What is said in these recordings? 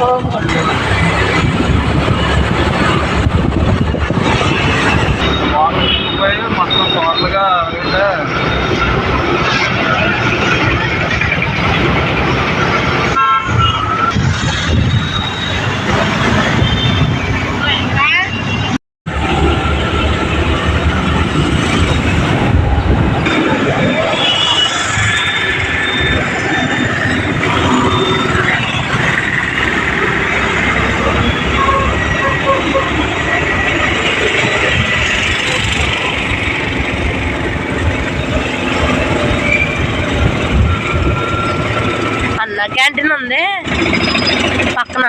Oh, my God. Canteen ఉంది. పక్కన.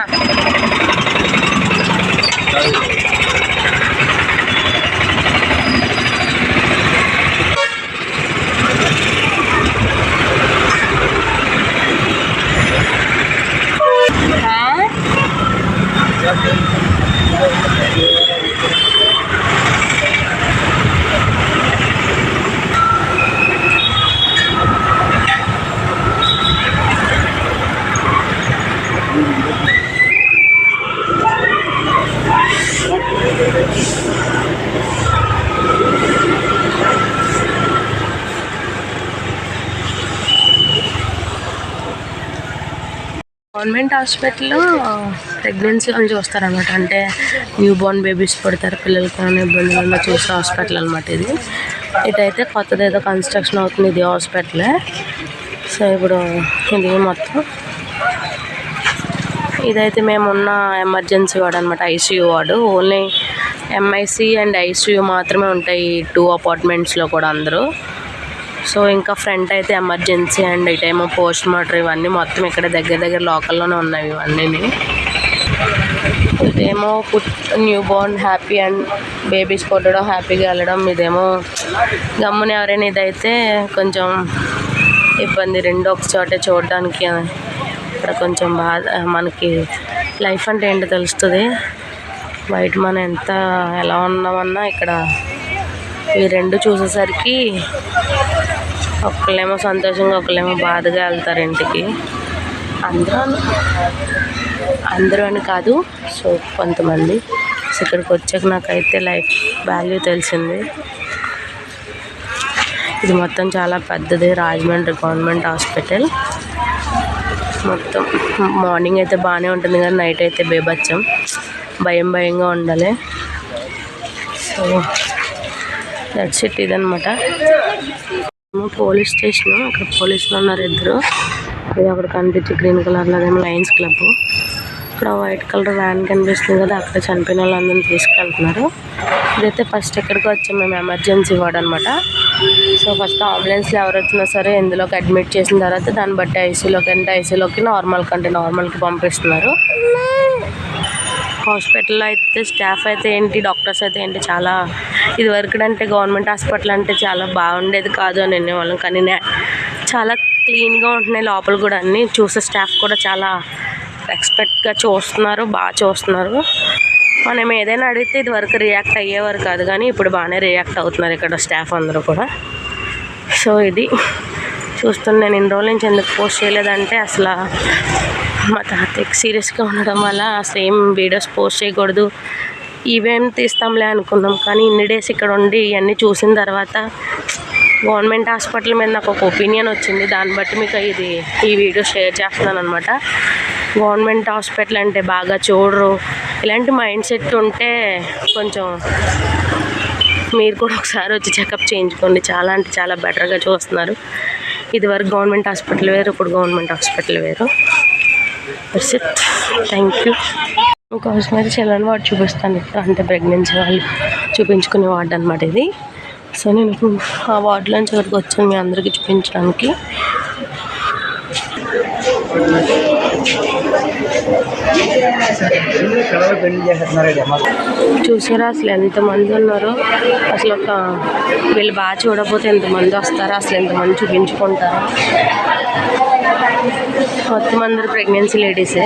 Government హాస్పిటల్లో ప్రెగ్నెన్సీ అని చూస్తారనమాట అంటే న్యూ బోర్న్ బేబీస్ పడతారు పిల్లలకి ఇబ్బందులు చూసే హాస్పిటల్ అనమాట ఇది. ఇటైతే కొత్తది ఏదో కన్స్ట్రక్షన్ అవుతుంది ఇది హాస్పిటలే. సో ఇప్పుడు ఇది మొత్తం. ఇదైతే మేము ఉన్న ఎమర్జెన్సీ వార్డ్ అనమాట ICU ward. Only MIC and ICU మాత్రమే ఉంటాయి టూ అపార్ట్మెంట్స్లో కూడా అందరూ. సో ఇంకా ఫ్రంట్ అయితే ఎమర్జెన్సీ అండ్ ఇటేమో పోస్ట్ మార్టర్ ఇవన్నీ మొత్తం ఇక్కడ దగ్గర దగ్గర లోకల్లోనే ఉన్నాయి ఇవన్నీ ఇదేమో newborn happy and babies పుట్టడం హ్యాపీగా వెళ్ళడం ఇదేమో గమ్మున ఎవరైనా ఇదైతే కొంచెం ఇబ్బంది రెండు ఒక చోటే చూడడానికి ఇక్కడ కొంచెం బాధ మనకి లైఫ్ అంటే ఏంటో తెలుస్తుంది. బయట మనం ఎంత ఎలా ఉన్నామన్నా ఇక్కడ ఈ రెండు చూసేసరికి ఒకళ్ళేమో సంతోషంగా ఒకళ్ళేమో బాధగా వెళ్తారు ఇంటికి. అందరూ అందరూ అని కాదు సో కొంతమంది. సో ఇక్కడికి వచ్చాక నాకైతే లైఫ్ వాల్యూ తెలిసింది. ఇది మొత్తం చాలా పెద్దది. Rajahmundry government hospital. మొత్తం మార్నింగ్ అయితే బాగానే ఉంటుంది కానీ నైట్ అయితే బేబచ్చం భయం భయంగా ఉండాలి. సో దట్స్ ఇట్ ఇదనమాట పోలీస్ స్టేషన్. అక్కడ పోలీసులు ఉన్నారు ఇద్దరు. ఇది అక్కడ కనిపించి గ్రీన్ కలర్లో అదేమో లయన్స్ క్లబ్. ఇక్కడ వైట్ కలర్ వ్యాన్ కనిపిస్తుంది కదా అక్కడ చనిపోయిన వాళ్ళందరినీ తీసుకెళ్తున్నారు. ఇదైతే ఫస్ట్ ఎక్కడికి వచ్చాం మేము ఎమర్జెన్సీ వార్డ్ అనమాట సో ఫస్ట్ అంబులెన్స్లో ఎవరు సరే ఇందులోకి అడ్మిట్ చేసిన తర్వాత దాన్ని బట్టి ఐసీలోకి అంటే ఐసీలోకి నార్మల్ కంటే నార్మల్కి పంపిస్తున్నారు. హాస్పిటల్లో అయితే స్టాఫ్ అయితే ఏంటి డాక్టర్స్ అయితే ఏంటి చాలా ఇదివరకు అంటే గవర్నమెంట్ హాస్పిటల్ అంటే చాలా బాగుండేది కాదు అని అనేవాళ్ళం. కానీ నే- చాలా క్లీన్గా ఉంటున్నాయి లోపల కూడా అన్నీ. చూసే స్టాఫ్ కూడా చాలా రెస్పెక్ట్గా చూస్తున్నారు బాగా చూస్తున్నారు. మనం ఏదైనా అడిగితే ఇది వరకు రియాక్ట్ అయ్యేవారు కాదు కానీ ఇప్పుడు బాగానే రియాక్ట్ అవుతున్నారు ఇక్కడ స్టాఫ్ అందరూ కూడా. సో ఇది చూస్తున్న నేను ఇన్ని రోజుల నుంచి ఎందుకు పోస్ట్ చేయలేదంటే అసలు మా తాతయ్యకి సీరియస్గా ఉండడం వల్ల సేమ్ వీడియోస్ పోస్ట్ చేయకూడదు. ఇవేం తీస్తాంలే అనుకున్నాం. కానీ ఇన్ని డేస్ ఇక్కడ ఉండి ఇవన్నీ చూసిన తర్వాత గవర్నమెంట్ హాస్పిటల్ మీద నాకు ఒక ఒపీనియన్ వచ్చింది. దాన్ని బట్టి మీకు ఇది ఈ వీడియో షేర్ చేస్తున్నాను అనమాట గవర్నమెంట్ హాస్పిటల్ అంటే బాగా చూడరు. ఇలాంటి మైండ్ సెట్ ఉంటే కొంచెం మీరు కూడా ఒకసారి వచ్చి చెకప్ చేయించుకోండి. చాలా అంటే చాలా బెటర్గా చూస్తున్నారు. ఇదివరకు గవర్నమెంట్ హాస్పిటల్ వేరు ఇప్పుడు గవర్నమెంట్ హాస్పిటల్ వేరు. దట్స్ ఇట్ థ్యాంక్ యూ ఇంకోసం అయితే చిల్డ్రన్ వార్డ్ చూపిస్తాను. ఇప్పుడు అంటే ప్రెగ్నెన్సీ వాళ్ళు చూపించుకునే వార్డ్ అనమాట ఇది. సో నేను ఇప్పుడు ఆ వార్డులోంచి ఇక్కడికి వచ్చాను మీ అందరికీ చూపించడానికి. చూసారా అసలు ఎంతమంది ఉన్నారో? అసలు ఒక వీళ్ళు బాగా చూడకపోతే ఎంతమంది వస్తారో అసలు ఎంతమంది చూపించుకుంటారు. మొత్తం అందరు ప్రెగ్నెన్సీ లేడీసే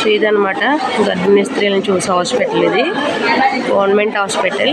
సో ఇదనమాట గర్భిణీ స్త్రీలను చూసే హాస్పిటల్ ఇది. Government hospital